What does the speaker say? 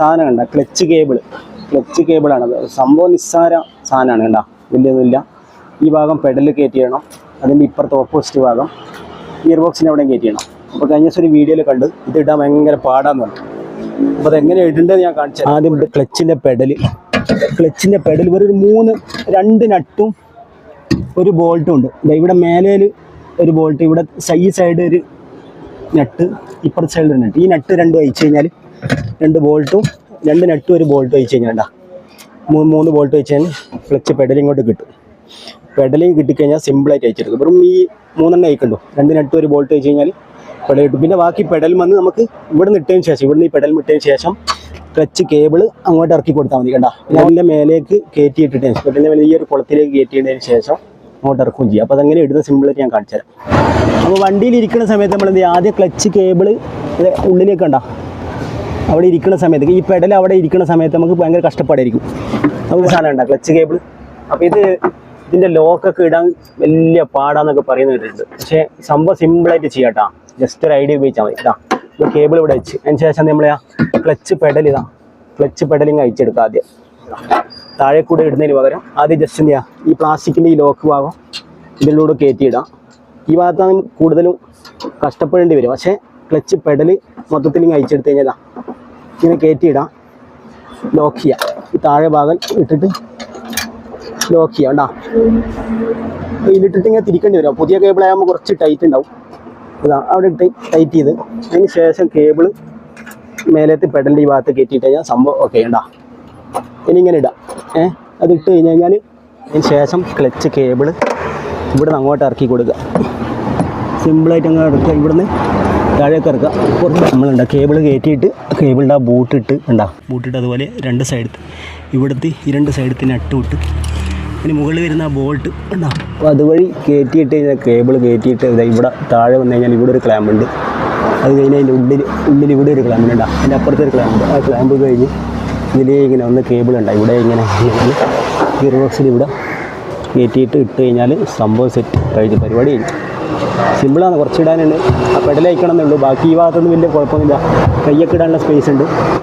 സാധനം കണ്ട? Clutch cable clutch കേബിളാണ് സംഭവം നിസ്സാര സാധനമാണ് കണ്ട? വലിയൊന്നുമില്ല. ഈ ഭാഗം പെഡൽ കയറ്റി ചെയ്യണം അതിന്റെ ഇപ്പുറത്തെ ഓപ്പോസിറ്റ് ഭാഗം ഇയർ ബോക്സിന് എവിടെയും കയറ്റി ചെയ്യണം അപ്പോൾ കഴിഞ്ഞ ദിവസം ഒരു വീഡിയോയിൽ കണ്ട്. ഇത് ഇടാൻ ഭയങ്കര പാടാന്ന് പറഞ്ഞു. അപ്പോൾ അതെങ്ങനെ ഇടേണ്ടത് ഞാൻ കാണിച്ചു ആദ്യം ഇവിടെ ക്ലച്ചിന്റെ പെഡൽ ക്ലച്ചിന്റെ പെഡൽ ഒരു മൂന്ന് രണ്ട് നട്ടും ഒരു ബോൾട്ടും ഉണ്ട്. ഇവിടെ മേലേൽ ഒരു ബോൾട്ട് ഇവിടെ സൈ സൈഡ് ഒരു നട്ട് ഇപ്പുറത്തെ സൈഡിൽ ഒരു നട്ട്. ഈ നട്ട് രണ്ടും അയച്ചു കഴിഞ്ഞാൽ രണ്ട് ബോൾട്ടും രണ്ട് നട്ടും ഒരു ബോൾട്ടും വെച്ച് കഴിഞ്ഞാൽ കണ്ടാ. മൂന്ന് മൂന്ന് ബോൾട്ട് വെച്ച് കഴിഞ്ഞാൽ ഫ്ലക്സ് പെഡലിംഗ് ഇങ്ങോട്ട് കിട്ടും. പെഡലിംഗ് കിട്ടിക്കഴിഞ്ഞാൽ സിമ്പിളായിട്ട് അയച്ചെടുക്കും. വെറും ഈ മൂന്നെണ്ണം അയക്കുണ്ടോ? രണ്ട് നട്ടും ഒരു ബോൾട്ട് വെച്ച് കഴിഞ്ഞാൽ പെഡൽ കിട്ടും. പിന്നെ ബാക്കി പെഡൽ വന്ന് നമുക്ക് ഇവിടെ ഇട്ടതിന് ശേഷം ഇവിടെ നിന്ന് ഈ പെഡൽ ഇട്ടതിന് ശേഷം ക്ലച്ച് കേബിൾ അങ്ങോട്ട് ഇറക്കി കൊടുത്താൽ മതി കണ്ടാ. പെഡലിന്റെ മേലേക്ക് കയറ്റി ഇട്ടിട്ട് പെഡലിന്റെ മേലെ ഈ ഒരു കുളത്തിലേക്ക് കയറ്റിയതിന് ശേഷം അങ്ങോട്ട് ഇറക്കുകയും ചെയ്യും. അപ്പോൾ അതങ്ങനെ ഇടുന്ന സിമ്പിളായിട്ട് ഞാൻ കാണിച്ചു തരാം അപ്പോൾ വണ്ടിയിൽ ഇരിക്കുന്ന സമയത്ത് നമ്മൾ എന്ത് ആദ്യം ക്ലച്ച് കേബിൾ ഉള്ളിലേക്ക് കണ്ട. അവിടെ ഇരിക്കുന്ന സമയത്ത് ഈ പെഡൽ അവിടെ ഇരിക്കുന്ന സമയത്ത് നമുക്ക് ഭയങ്കര കഷ്ടപ്പാടായിരിക്കും. നമുക്ക് സാധനം ഉണ്ടാകും ക്ലച്ച് കേബിൾ അപ്പോൾ ഇത് ഇതിന്റെ ലോക്കൊക്കെ ഇടാൻ വലിയ പാടാന്നൊക്കെ പറയുന്ന കേട്ടിട്ടുണ്ട്. പക്ഷേ സംഭവം സിമ്പിളായിട്ട് ചെയ്യാം കേട്ടോ ജസ്റ്റ് ഒരു ഐഡിയ ഉപയോഗിച്ചാൽ മതി. ഇതാ കേബിൾ ഇവിടെ വെച്ച്. അതിന് ശേഷം നമ്മൾ ആ ക്ലച്ച് പെഡൽ ഇതാ ക്ലച്ച് പെഡലിങ് അയച്ചെടുക്കുക ആദ്യം. താഴെ കൂടെ ഇടുന്നതിന് പകരം ആദ്യം ജസ്റ്റ് എന്ത് ചെയ്യുക ഈ പ്ലാസ്റ്റിക്കിന്റെ ഈ ലോക്ക് ഭാഗം ഇതിലൂടെ കയറ്റിയിടാം. ഈ ഭാഗത്താണ് കൂടുതലും കഷ്ടപ്പെടേണ്ടി വരും. പക്ഷേ ക്ലച്ച് പെഡൽ മൊത്തത്തിൽ ഇങ്ങനെ അയച്ചെടുത്ത് കഴിഞ്ഞാൽ ഇങ്ങനെ കയറ്റിയിടാം ലോക്ക് ചെയ്യാം. ഈ താഴെ ഭാഗം ഇട്ടിട്ട് ലോക്ക് ചെയ്യാം കേട്ടോ ഇതിലിട്ടിട്ട് ഇങ്ങനെ തിരിക്കേണ്ടി വരും. പുതിയ കേബിൾ ആകുമ്പോൾ കുറച്ച് ടൈറ്റ് ഉണ്ടാവും. അതാ അവിടെ ഇട്ട് ടൈറ്റ് ചെയ്ത്. അതിന് ശേഷം കേബിൾ മേലത്തെ പെഡലിന്റെ ഈ ഭാഗത്ത് കയറ്റിയിട്ട് കഴിഞ്ഞാൽ സംഭവം ഓക്കെ ഉണ്ടാ ഇനി ഇങ്ങനെ ഇടാം. ഏഹ് അത് ഇട്ട് കഴിഞ്ഞ് കഴിഞ്ഞാൽ അതിന് ശേഷം ക്ലച്ച് കേബിൾ ഇവിടെ നിന്ന് അങ്ങോട്ട് ഇറക്കി കൊടുക്കുക. സിമ്പിളായിട്ട് അങ്ങ് എടുക്കുക ഇവിടുന്ന് താഴേക്ക് ഇറക്കുക. കുറച്ച് നമ്മളുണ്ട്. കേബിൾ കയറ്റിയിട്ട് കേബിളിന്റെ ആ ബൂട്ടിട്ട് ഉണ്ടാ ബൂട്ടിട്ട് അതുപോലെ രണ്ട് സൈഡത്ത് ഇവിടുത്തെ ഈ രണ്ട് സൈഡത്തിന് അട്ടുവിട്ട്. ഇനി മുകളിൽ വരുന്ന ആ ബോൾട്ട് ഉണ്ടാ അപ്പോൾ അതുവഴി കയറ്റിയിട്ട് കഴിഞ്ഞാൽ കേബിൾ കയറ്റിയിട്ട് ഇതാ ഇവിടെ താഴെ വന്നു കഴിഞ്ഞാൽ ഇവിടെ ഒരു ക്ലാമ്പ് ഉണ്ട്. അത് കഴിഞ്ഞാൽ അതിന്റെ ഉള്ളിൽ ഉള്ളിൽ ഇവിടെ ഒരു ക്ലാമ്പ് ഉണ്ടാ. അതിന്റെ അപ്പുറത്തെ ഒരു ക്ലാമ്പ് ആ ക്ലാമ്പ് കഴിഞ്ഞ് ഇതിലേ ഇങ്ങനെ ഒന്ന് കേബിൾ ഉണ്ട്. ഇവിടെ ഇങ്ങനെ ഗിയർ ബോക്സിൽ ഇവിടെ കയറ്റിയിട്ട് ഇട്ട് കഴിഞ്ഞാൽ സംഭവം സെറ്റ് കഴിഞ്ഞ് പരിപാടി കഴിഞ്ഞു. സിമ്പിളാണ് കുറച്ച് ഇടാനുണ്ട് ആ പെഡൽ അയക്കണം എന്നുള്ളൂ ബാക്കി ഈ ഭാഗത്തൊന്നും വലിയ കുഴപ്പമൊന്നുമില്ല. കയ്യൊക്കെ ഇടാനുള്ള സ്പേസ് ഉണ്ട്.